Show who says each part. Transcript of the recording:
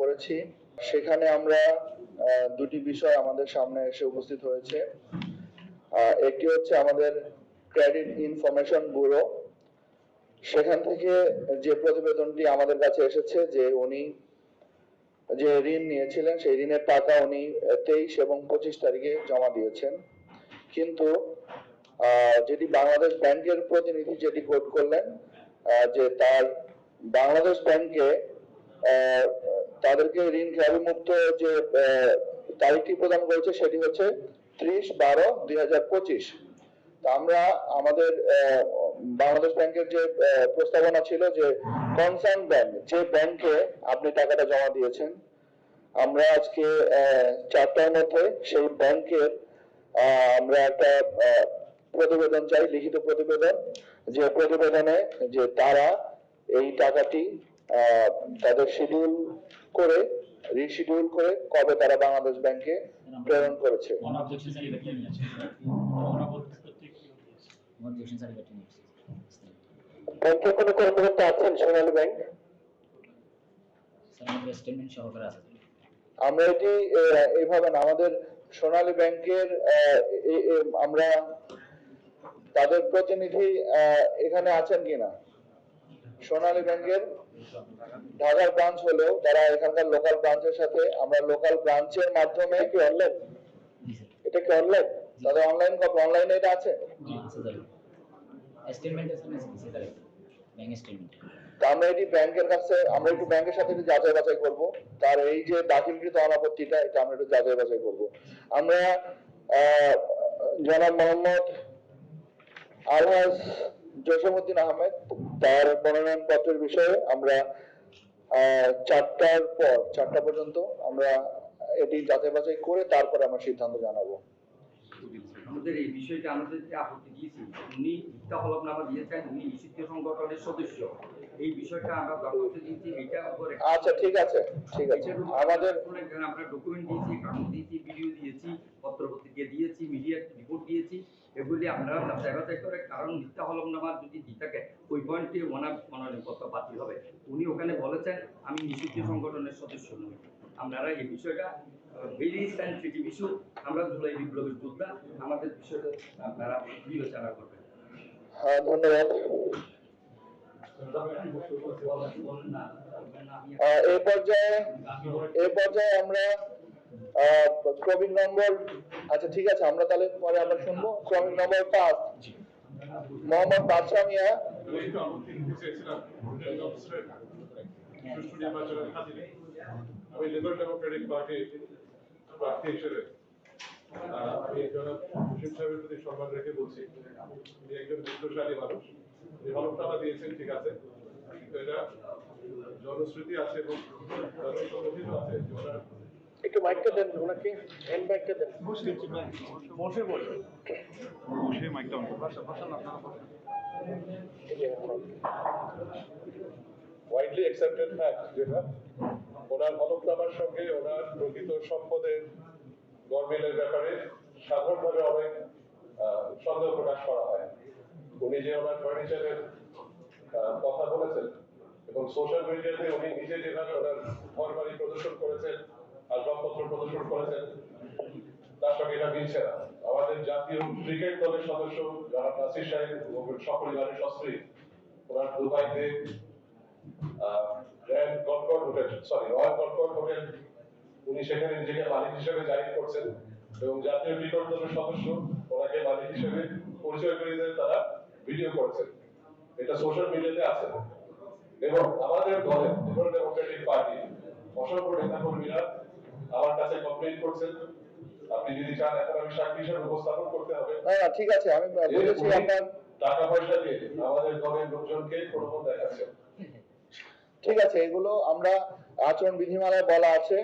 Speaker 1: করেছি। সেখানে আমরা দুটি বিষয় আমাদের সামনে এসে উপস্থিত হয়েছে। একটি হচ্ছে আমাদের ক্রেডিট ইনফরমেশন ব্যুরো। সেখান থেকে যে প্রতিবেদনটি আমাদের কাছে এসেছে যে উনি যে ঋণ নিয়েছিলেন, সেই ঋণের টাকা উনি তেইশ এবং পঁচিশ তারিখে জমা দিয়েছেন। কিন্তু যেটি বাংলাদেশ ব্যাংকের প্রতিনিধি যেটি কোট করলেন যে তার বাংলাদেশ ব্যাংকে তাদেরকে ঋণ খেলাপি মুক্ত যে তারিখটি প্রদান করেছে সেটি হচ্ছে ত্রিশ বারো দুই হাজার পঁচিশ। আমরা আমাদের বাংলাদেশ ব্যাংকের যে প্রস্তাবনা ছিল যে কনসার্ন ব্যাংক, যে ব্যাংকে আপনি টাকাটা জমা দিয়েছেন, আমরা আজকে চারটার মধ্যে সেই ব্যাংকের আমরা একটা প্রতিবেদন চাই, লিখিত প্রতিবেদন, যে প্রতিবেদনে যে তারা এই টাকাটি তাদের শিডিউল করে রিশিডিউল করে কবে তারা বাংলাদেশ ব্যাংকে প্রেরণ করেছে? ব্যাংকের কোনো কর্মকর্তা আছেন সোনালী ব্যাংক আমরা এটি এইভাবে না আমাদের সোনালী ব্যাংকের আহ, এ- এ- আমরা তাদের প্রতিনিধি আহ, এখানে আছেন কিনা? সোনালী ব্যাংকের ঢাকার ব্রাঞ্চ হলেও তারা এখানকার লোকাল ব্রাঞ্চের সাথে আমরা লোকাল ব্রাঞ্চের মাধ্যমে কি অনলাইন এটা কি অনলাইন তাদের অনলাইন কপি অনলাইনে এটা আছে? আমরা এটি ব্যাংকের কাছে আমরা একটু ব্যাংকের সাথে একটু যাচাই বাছাই করব। তার এই যে দাখিলকৃত অনাপত্তিটা এটা আমরা একটু যাচাই বাছাই করব। আমরা জনাব মোহাম্মদ আলহাজ আহমেদ তার মনোনয়ন পত্রের বিষয়ে আমরা চারটার পর, চারটা পর্যন্ত আমরা এটি যাচাই বাছাই করে তারপর আমরা সিদ্ধান্ত জানাব।
Speaker 2: আমাদের এই বিষয়টা আমাদের যে আপত্তি দিয়েছি উনি মিথ্যা হলফনামা দিয়েছেন উনি নিষিদ্ধ সংগঠনের সদস্য। এই বিষয়টা আমরা দরখাস্ত দিয়েছি এটা উপরে
Speaker 1: আচ্ছা ঠিক আছে ঠিক আছে। আমাদের
Speaker 2: আমরা ডকুমেন্ট দিয়েছি কাগজ দিয়েছি ভিডিও দিয়েছি পত্রপত্রিকা দিয়েছি মিডিয়া রিপোর্ট দিয়েছি এগুলি আপনারা যাচাই বাছাই করে কারণ মিথ্যা হলফনামা যদি দিয়ে থাকে ওই পয়েন্টে ওনার মনোনয়নপত্র বাতিল হবে। উনি ওখানে বলেছেন আমি নিষিদ্ধ সংগঠনের সদস্য নই। আপনারা এই বিষয়টা ভেরি সেন্সিটিভ ইস্যু আমরা জুলাই বিপ্লবের যোদ্ধা আমাদের বিষয়টা আপনারা বিবেচনা করবেন।
Speaker 1: হ্যাঁ ধন্যবাদ। এই পর্যায়ে এই পর্যায়ে আমরা ক্রমিক নম্বর আচ্ছা ঠিক আছে আমরা তাহলে পরে আমরা শুনব। ক্রমিক নম্বর পাঁচ। মোহাম্মদ বাদশাহ মিয়া।
Speaker 3: সুষ্ঠু নির্বাচনের খাতিরে। আমি লিবারেল ডেমোক্রেটিক পার্টি প্রার্থী হিসেবে আমি জনাব মুশিদ সাহেবের প্রতি সম্মান রেখে বলছি উনি একজন বিদ্রোহী মানুষ উনি হলফনামা দিয়েছেন ঠিক আছে। কিন্তু এটা জনশ্রুতি আছে এবং জনসমর্থিত আছে যে ওনার
Speaker 1: একটু মাইকটা দেন ওনাকে হ্যান্ড মাইকটা দেন।
Speaker 3: ওয়াইডলি অ্যাকসেপ্টেড ফ্যাক্ট যেটা ওনার হলফনামার সঙ্গে ওনার প্রকৃত সম্পদের গরমিলের ব্যাপারে সাধারণভাবে অনেক সন্দেহ প্রকাশ করা হয়। উনি যে ওনার ফার্নিচারের কথা বলেছেন এবং সোশ্যাল মিডিয়াতে উনি নিজে যেভাবে ওনার ঘর বাড়ি প্রদর্শন করেছেন, আসবাবপত্র প্রদর্শন করেছেন, তার সঙ্গে এটা মিলছে না। আমাদের জাতীয় ক্রিকেট দলের সদস্য যারা নাসির সাহেব এবং সপরিবারের সস্ত্রী ওনার দুবাইতে Concorde hotel sorry Royal Concorde hotel উনি সেখানে নিজেকে মালিক হিসেবে জাহির করছেন এবং জাতীয় ক্রিকেট দলের সদস্য ওনাকে মালিক হিসেবে পরিচয় করে দিয়ে তারা ভিডিও করেছেন। এটা সোশ্যাল মিডিয়াতে আছে। এবং আমাদের দলে লিবারেল ডেমোক্রেটিক পার্টি অসংখ্য নেতা কর্মীরা আমার কাছে কমপ্লেন করছেন। আপনি যদি চান এখন আমি সাক্ষী হিসেবে উপস্থাপন করতে হবে।
Speaker 1: না ঠিক আছে আমি বুঝেছি আপনার
Speaker 3: টাকা পয়সা দিয়ে আমাদের দলের লোকজনকে প্রলোভন দেখাচ্ছেন
Speaker 1: ঠিক আছে এগুলো আমরা আচরণ বিধিমালায় বলা আছে।